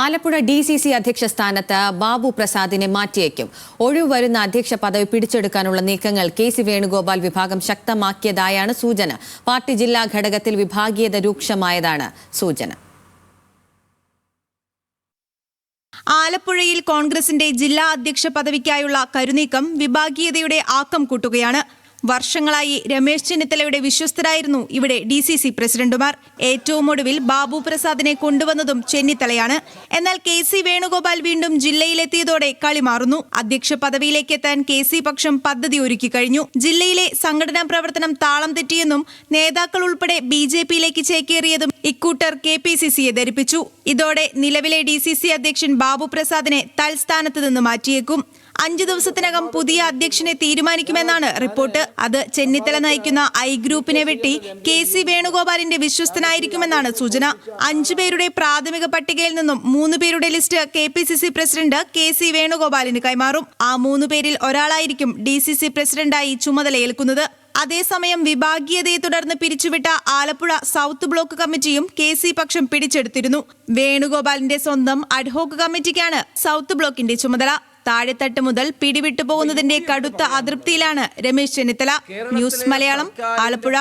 Alappuzha D C C അധ്യക്ഷ സ്ഥാനത്ത് ബാബു പ്രസാദിനെ മാറ്റിയേക്കും. ഒഴിവ് വരുന്ന അധ്യക്ഷ പദവി പിടിച്ചെടുക്കാനുള്ള നീക്കങ്ങൾ കെ സി വേണുഗോപാൽ വിഭാഗം ശക്തമാക്കിയതായാണ് സൂചന. പാർട്ടി ജില്ലാ ഘടകത്തിൽ വിഭാഗീയത രൂക്ഷമായതാണ് സൂചന. ആലപ്പുഴയിൽ കോൺഗ്രസിന്റെ ജില്ലാ അധ്യക്ഷ പദവിക്കായുള്ള കരുനീക്കം വിഭാഗീയതയുടെ ആക്കം കൂട്ടുകയാണ്. വർഷങ്ങളായി രമേശ് ചെന്നിത്തലയുടെ വിശ്വസ്തരായിരുന്നു ഇവിടെ ഡി സി സി പ്രസിഡന്റുമാർ. ഏറ്റവും ഒടുവിൽ ബാബു പ്രസാദിനെ കൊണ്ടുവന്നതും ചെന്നിത്തലയാണ്. എന്നാൽ കെ സി വേണുഗോപാൽ വീണ്ടും ജില്ലയിലെത്തിയതോടെ കളി മാറുന്നു. അധ്യക്ഷ പദവിയിലേക്ക് എത്താൻ കെ സി പക്ഷം പദ്ധതി ഒരുക്കി കഴിഞ്ഞു. ജില്ലയിലെ സംഘടനാ പ്രവർത്തനം താളം തെറ്റിയെന്നും നേതാക്കൾ ഉൾപ്പെടെ ബി ജെ പിയിലേക്ക് ചേക്കേറിയതും ഇക്കൂട്ടർ കെ പി സി സിയെ ധരിപ്പിച്ചു. ഇതോടെ നിലവിലെ ഡി സി സി അധ്യക്ഷൻ ബാബു പ്രസാദിനെ തൽസ്ഥാനത്ത് നിന്ന് മാറ്റിയേക്കും. അഞ്ചു ദിവസത്തിനകം പുതിയ അധ്യക്ഷനെ തീരുമാനിക്കുമെന്നാണ് റിപ്പോർട്ട്. അത് ചെന്നിത്തല നയിക്കുന്ന ഐ ഗ്രൂപ്പിനെ വെട്ടി കെ സി വേണുഗോപാലിന്റെ വിശ്വസ്തനായിരിക്കുമെന്നാണ് സൂചന. അഞ്ചു പേരുടെ പ്രാഥമിക പട്ടികയിൽ നിന്നും മൂന്ന് പേരുടെ list K P C C president K C വേണുഗോപാലിന് കൈമാറും. ആ മൂന്ന് പേരിൽ ഒരാളായിരിക്കും ഡി സി സി പ്രസിഡന്റായി ചുമതലയേൽക്കുന്നത്. അതേസമയം വിഭാഗീയതയെ തുടർന്ന് പിരിച്ചുവിട്ട ആലപ്പുഴ സൗത്ത് ബ്ലോക്ക് കമ്മിറ്റിയും കെ സി പക്ഷം പിടിച്ചെടുത്തിരുന്നു. വേണുഗോപാലിന്റെ സ്വന്തം അഡ്ഹോക്ക് കമ്മിറ്റിക്കാണ് സൗത്ത് ബ്ലോക്കിന്റെ ചുമതല. താഴെത്തട്ട് മുതൽ പിടിവിട്ടു പോകുന്നതിന്റെ കടുത്ത അതൃപ്തിയിലാണ് രമേശ് ചെന്നിത്തല. ന്യൂസ് മലയാളം ആലപ്പുഴ.